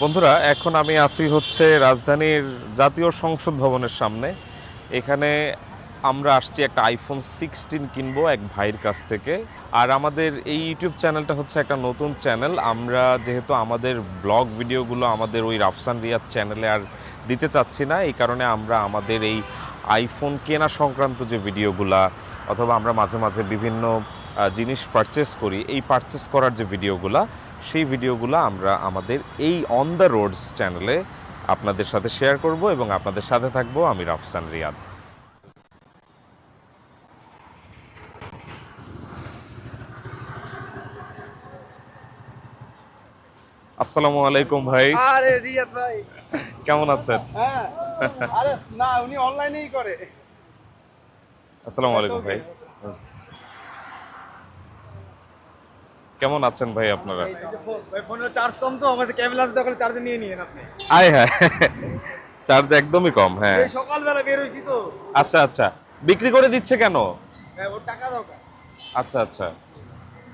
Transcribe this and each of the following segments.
বন্ধুরা, এখন আমি আছি হচ্ছে রাজধানীর জাতীয় সংসদ ভবনের সামনে। এখানে আমরা আসছি একটা আইফোন সিক্সটিন কিনবো এক ভাইয়ের কাছ থেকে। আর আমাদের এই ইউটিউব চ্যানেলটা হচ্ছে একটা নতুন চ্যানেল। আমরা যেহেতু আমাদের ব্লগ ভিডিওগুলো আমাদের ওই রাফসান রিয়াদ চ্যানেলে আর দিতে চাচ্ছি না, এই কারণে আমরা আমাদের এই আইফোন কেনা সংক্রান্ত যে ভিডিওগুলা অথবা আমরা মাঝে মাঝে বিভিন্ন জিনিস পারচেস করি, এই পারচেস করার যে ভিডিওগুলা সেই ভিডিওগুলো আমরা আমাদের এই অন দ্য রোডস চ্যানেলে আপনাদের সাথে শেয়ার করব এবং আপনাদের সাথে থাকব আমি রাফসান রিয়াদ। আসসালামু আলাইকুম ভাই। আরে রিয়াদ ভাই। কেমন আছেন? হ্যাঁ। আরে না উনি অনলাইনেই করে। আসসালামু আলাইকুম ভাই। কেমন আছেন ভাই আপনারা? ফোনের চার্জ কম তো আমাদের ক্যামেরা আছে তখন চার্জে নিয়ে নিয়েন আপনি। আয় হ্যাঁ চার্জ একদমই কম হ্যাঁ। সকালবেলা বের হইছি তো। আচ্ছা আচ্ছা। বিক্রি করে দিচ্ছে কেন? হ্যাঁ ওর টাকা দরকার। আচ্ছা আচ্ছা।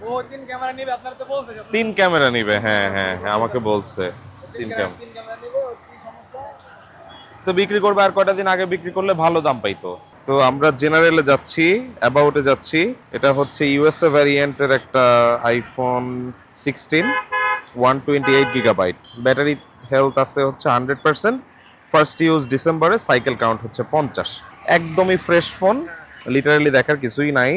ও তিন ক্যামেরা নিবে আপনার তো বলছে তিন ক্যামেরা নিবে হ্যাঁ হ্যাঁ হ্যাঁ আমাকে বলছে তিন ক্যামেরা তিন ক্যামেরা নিবে কি সমস্যা? তো বিক্রি করবে আর কয়টা দিন আগে বিক্রি করলে ভালো দাম পাইতো? তো আমরা জেনারেলে যাচ্ছি অ্যাবাউটে যাচ্ছি। এটা হচ্ছে ইউএসএ ভ্যারিয়েন্টের একটা iPhone sixteen one twenty eight gigabyte battery health আছে হচ্ছে হান্ড্রেড পার্সেন্ট ফার্স্ট ইউজ ডিসেম্বরে সাইকেল কাউন্ট হচ্ছে পঞ্চাশ। একদমই ফ্রেশ ফোন লিটারালি দেখার কিছুই নাই।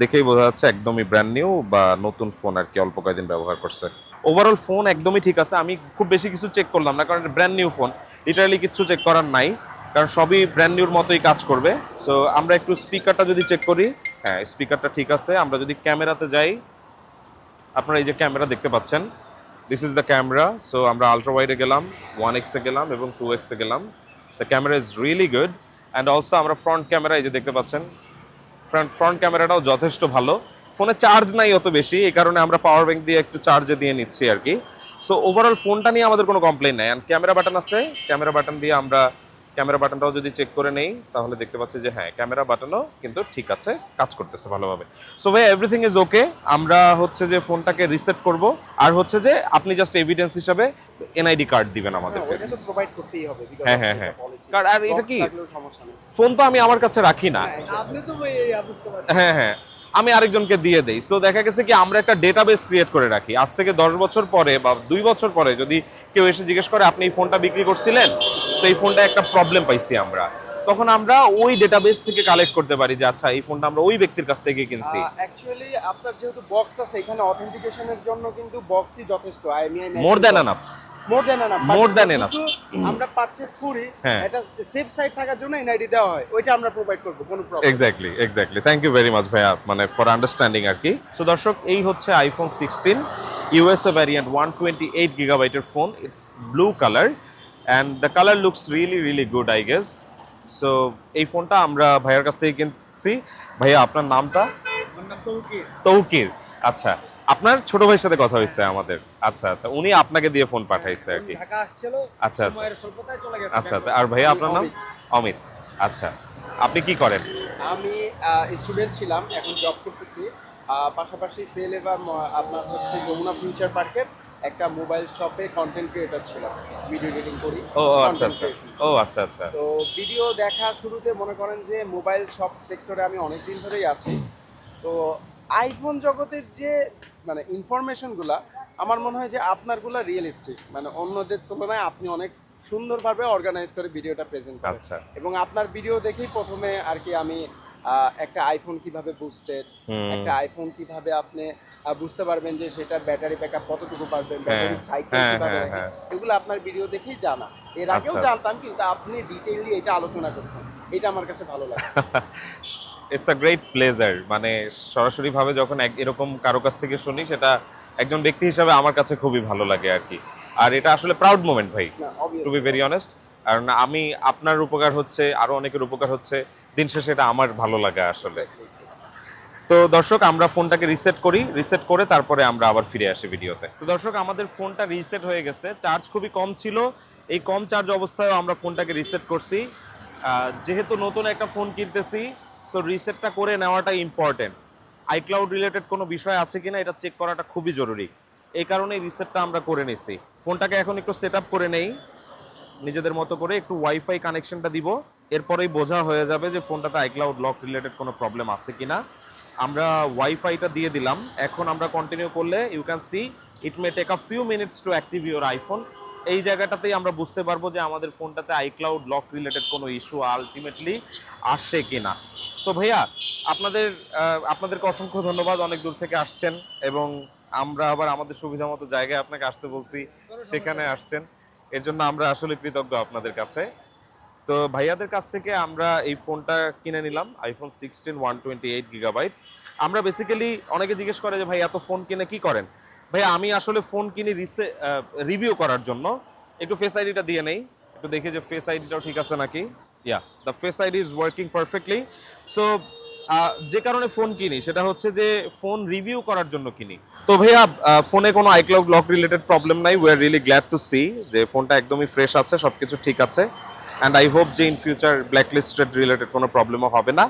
দেখেই বোঝা যাচ্ছে একদমই ব্র্যান্ড নিউ বা নতুন ফোন আর কি অল্প কয়েকদিন ব্যবহার করছে। ওভারঅল ফোন একদমই ঠিক আছে। আমি খুব বেশি কিছু চেক করলাম না, কারণ ব্র্যান্ড নিউ ফোন লিটারালি কিছু চেক করার নাই। কারণ সবই ব্র্যান্ড নিউর মতোই কাজ করবে। সো আমরা একটু স্পিকারটা যদি চেক করি। হ্যাঁ স্পিকারটা ঠিক আছে। আমরা যদি ক্যামেরাতে যাই, আপনারা এই যে ক্যামেরা দেখতে পাচ্ছেন। This is the camera so আমরা আলট্রা ওয়াইডে গেলাম ওয়ান এক্সে গেলাম এবং টু এক্সে গেলাম। The camera is really good and also আমরা ফ্রন্ট ক্যামেরা এই যে দেখতে পাচ্ছেন। ফ্রন্ট ফ্রন্ট ক্যামেরাটাও যথেষ্ট ভালো। ফোনে চার্জ নাই অত বেশি। এই কারণে আমরা পাওয়ার ব্যাংক দিয়ে একটু চার্জে দিয়ে নিচ্ছি আর কি। সো ওভারঅল ফোনটা নিয়ে আমাদের কোনো কমপ্লেন নাই। অ্যান্ড ক্যামেরা বাটন আছে। ক্যামেরা বাটন দিয়ে আমরা ক্যামেরা বাটনটাও যদি চেক করে নেই তাহলে দেখতে পাচ্ছি যে হ্যাঁ ক্যামেরা বাটনও কিন্তু ঠিক আছে কাজ করতেছে ভালোভাবে। সো ভাই এভরিথিং ইজ ওকে আমরা হচ্ছে যে ফোনটাকে রিসেট করব। আর হচ্ছে যে আপনি জাস্ট এভিডেন্স হিসাবে এনআইডি কার্ড দিবেন হ্যাঁ, প্রোভাইড করতেই হবে হ্যাঁ, হ্যাঁ, হ্যাঁ। আর এটা কি? ফোন তো আমি আমার কাছে রাখি না। হ্যাঁ, আপনি তো হ্যাঁ হ্যাঁ। আমি আরেকজনকে দিয়ে দেই। সো দেখা গেছে কি আমরা একটা ডেটাবেস ক্রিয়েট করে রাখি। আজ থেকে দশ বছর পরে বা দুই বছর পরে যদি কেউ এসে জিজ্ঞেস করে আপনি এই ফোনটা বিক্রি করছিলেন? তো এই ফোনটা একটা প্রবলেম পাইছি আমরা। তখন আমরা ওই ডেটাবেস থেকে কালেক্ট করতে পারি যে আচ্ছা এই ফোনটা আমরা ওই ব্যক্তির কাছ থেকে কিনছি। অ্যাকচুয়ালি আপনার যেহেতু বক্স আছে এখানে অথেন্টিকেশনের জন্য কিন্তু বক্সই যথেষ্ট। I am more than enough more than না More than enough. আমরা পারচেজ করি হ্যাঁ। এটা সেফ সাইড থাকার জন্য এনআইডি দেওয়া হয় ওইটা আমরা প্রোভাইড করব কোনো problem exactly exactly thank you very much ভাইয়া মানে ফর আন্ডারস্ট্যান্ডিং আর কি। সো দর্শক এই হচ্ছে iPhone sixteen USA variant one twenty eight গিগাবাইটের phone it's blue colour and the colour looks really really good I guess so এই ফোনটা আমরা ভাইয়ার কাছ থেকে কিনছি। ভাইয়া আপনার নামটা? তৌকির। আচ্ছা। আপনার ছোট ভাইয়ের সাথে কথা হয়েছে আমাদের। আচ্ছা আচ্ছা। উনি আপনাকে দিয়ে ফোন পাঠাইছে আর কি। আচ্ছা, আচ্ছা। আচ্ছা আচ্ছা। আর ভাইয়া আপনার নাম? অমিত। আচ্ছা। আপনি কি করেন? আমি স্টুডেন্ট ছিলাম এখন জব করতেছি। পাশাপাশি সেল এবং আপনার হচ্ছে যমুনা ফিউচার পার্কের একটা মোবাইল শপে কন্টেন্ট ক্রিয়েটর ছিলাম। ভিডিও এডিটিং করি ও ও, আচ্ছা আচ্ছা। ও আচ্ছা আচ্ছা। তো ভিডিও দেখা শুরুতে মনে করেন যে মোবাইল শপ সেক্টরে আমি অনেক দিন ধরেই আছি। তো আইফোন জগতের যে মানে ইনফরমেশনগুলা আমার মনে হয় যে আপনারগুলা রিয়েলিস্টিক মানে অন্যদের তুলনায় আপনি অনেক সুন্দরভাবে অর্গানাইজ করে ভিডিওটা প্রেজেন্ট করেন। আচ্ছা। এবং আপনার ভিডিও দেখেই প্রথমে আর কি আমি একটা আইফোন কীভাবে বুস্টেড একটা আইফোন কীভাবে আপনি বুঝতে পারবেন যে সেটা ব্যাটারি ব্যাকআপ কতটুকু পারবেন ব্যাটারি সাইকেল হ্যাঁ, কীভাবে হ্যাঁ, হ্যাঁ। এগুলো আপনার ভিডিও দেখেই জানা। এর আগেও আচ্ছা। জানতাম কিন্তু আপনি ডিটেইলি এটা আলোচনা করছেন। এটা আমার কাছে ভালো লাগছে। ইটস আ গ্রেট প্লেজার মানে সরাসরি ভাবে যখন এক- এরকম কারও কাছ থেকে শুনি সেটা একজন ব্যক্তি হিসাবে আমার কাছে খুবই ভালো লাগে আর কি আর এটা আসলে প্রাউড মোমেন্ট ভাই টু বি ভেরি অনেস্ট কারণ আমি আপনার উপকার হচ্ছে আরও অনেকের উপকার হচ্ছে দিন শেষে এটা আমার ভালো লাগে আসলে। তো দর্শক আমরা ফোনটাকে রিসেট করি রিসেট করে তারপরে আমরা আবার ফিরে আসি ভিডিওতে। তো দর্শক আমাদের ফোনটা রিসেট হয়ে গেছে। চার্জ খুবই কম ছিল। এই কম চার্জ অবস্থায় আমরা ফোনটাকে রিসেট করছি। যেহেতু নতুন একটা ফোন কিনতেছি সো রিসেটটা করে নেওয়াটা ইম্পর্টেন্ট আইক্লাউড রিলেটেড কোনো বিষয় আছে কিনা এটা চেক করাটা খুবই জরুরি। এই কারণে রিসেটটা আমরা করে নিছি। ফোনটাকে এখন একটু সেট করে নেই। নিজেদের মতো করে একটু ওয়াইফাই কানেকশনটা দিব। এরপরেই বোঝা হয়ে যাবে যে ফোনটাতে আইক্লাউড লক রিলেটেড কোনো প্রবলেম আছে কিনা। আমরা ওয়াইফাইটা দিয়ে দিলাম। এখন আমরা কন্টিনিউ করলে you can see it may take a few minutes to active your iPhone এই জায়গাটাতেই আমরা বুঝতে পারব যে আমাদের ফোনটাতে আইক্লাউড লক রিলেটেড কোনো ইস্যু আলটিমেটলি আসছে কিনা। তো ভাইয়া, আপনাদের আপনাদেরকে অসংখ্য ধন্যবাদ, অনেক দূর থেকে আসছেন এবং আমরা আবার আমাদের সুবিধা মতো জায়গায় আপনাকে আসতে বলছি, সেখানে আসছেন। এর জন্য আমরা আসলে কৃতজ্ঞ আপনাদের কাছে। তো ভাইয়াদের কাছ থেকে আমরা এই ফোনটা কিনে নিলাম iPhone sixteen one twenty eight gigabyte আমরা বেসিক্যালি অনেকে জিজ্ঞেস করে যে ভাই এত ফোন কিনে কি করেন? ভাই আমি আসলে ফোন কিনি রিভিউ করার জন্য। একটু ফেস আইডিটা দিয়ে নেই। একটু দেখি যে ফেস আইডিটাও ঠিক আছে নাকি? Yeah the face ID is working perfectly so যে কারণে ফোন কিনি, সেটা হচ্ছে যে ফোন রিভিউ করার জন্য কিনি। তো ভাইয়া ফোনে কোনো আইক্লাউড লক রিলেটেড প্রবলেম নাই। We are really glad to see যে ফোনটা একদমই ফ্রেশ আছে সব কিছু ঠিক আছে। অ্যান্ড আই হোপ যে ইন ফিউচার ব্ল্যাকলিস্টেড রিলেটেড কোনো প্রবলেমও হবে না।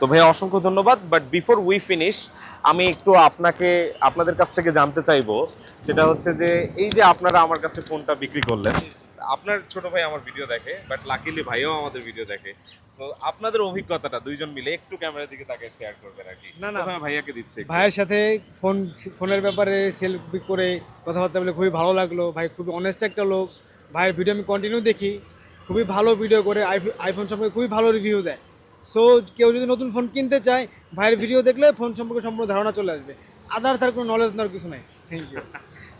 তো ভাইয়া অসংখ্য ধন্যবাদ। বাট বিফোর উই ফিনিশ আমি একটু আপনাকে আপনাদের কাছ থেকে জানতে চাইব সেটা হচ্ছে যে এই যে আপনারা আমার কাছে ফোনটা বিক্রি করলেন আপনার ছোট ভাই আমার ভিডিও দেখে বাট লাকিলি ভাইও আমাদের ভিডিও দেখে। সো আপনাদের অভিজ্ঞতাটা দুইজন মিলে একটু ক্যামেরার দিকে তাকে শেয়ার করবেন আর কি। না, না। ভাইয়াকে দিচ্ছে ভাইয়ের সাথে ফোন ফোনের ব্যাপারে সেলফি করে কথাবার্তা বলে খুবই ভালো লাগল। ভাই খুবই অনেস্ট একটা লোক। ভাইয়ের ভিডিও আমি কন্টিনিউ দেখি। খুবই ভালো ভিডিও করে আইফ- আইফোন সম্পর্কে খুবই ভালো রিভিউ দেয়। সো কেউ যদি নতুন ফোন কিনতে চায় ভাইয়ের ভিডিও দেখলে ফোন সম্পর্কে সম্পূর্ণ ধারণা চলে আসবে। আদার্স আর কোনো নলেজ নেওয়ার কিছু নাই। Thank you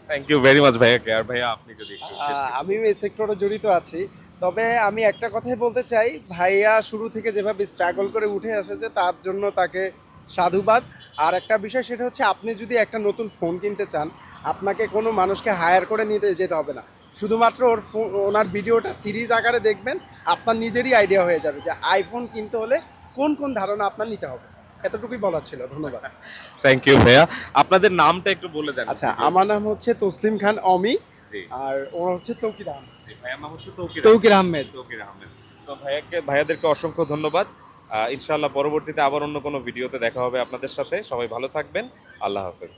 thank you very much ভাইয়াকে আর ভাইয়া আপনি যদি। আমিও এই সেক্টরে জড়িত আছি। তবে আমি একটা কথাই বলতে চাই ভাইয়া শুরু থেকে যেভাবে স্ট্রাগল করে উঠে এসেছে তার জন্য তাকে সাধুবাদ। আর একটা বিষয় সেটা হচ্ছে আপনি যদি একটা নতুন ফোন কিনতে চান আপনাকে কোনো মানুষকে হায়ার করে নিতে যেতে হবে না। শুধুমাত্র ওর ফোন ওনার ভিডিওটা সিরিজ আকারে দেখবেন আপনার নিজেরই আইডিয়া হয়ে যাবে যে আইফোন কিনতে হলে কোন কোন ধারণা আপনার নিতে হবে। এতটুকুই বলার ছিল ধন্যবাদ। থ্যাংক ইউ ভাইয়া। আপনাদের নামটা একটু বলে দেন। আচ্ছা আমার নাম হচ্ছে তসলিম খান অমি জি। আর ওর হচ্ছে তৌকির আহমেদ। জি নাম হচ্ছে তৌকির তৌকির আহমেদ। তৌকির আহমেদ। তো ভাইয়াকে ভাইয়াদেরকে অসংখ্য ধন্যবাদ। ইনশাআল্লাহ পরবর্তীতে আবার অন্য কোনো ভিডিওতে দেখা হবে আপনাদের সাথে। সবাই ভালো থাকবেন। আল্লাহ হাফেজ।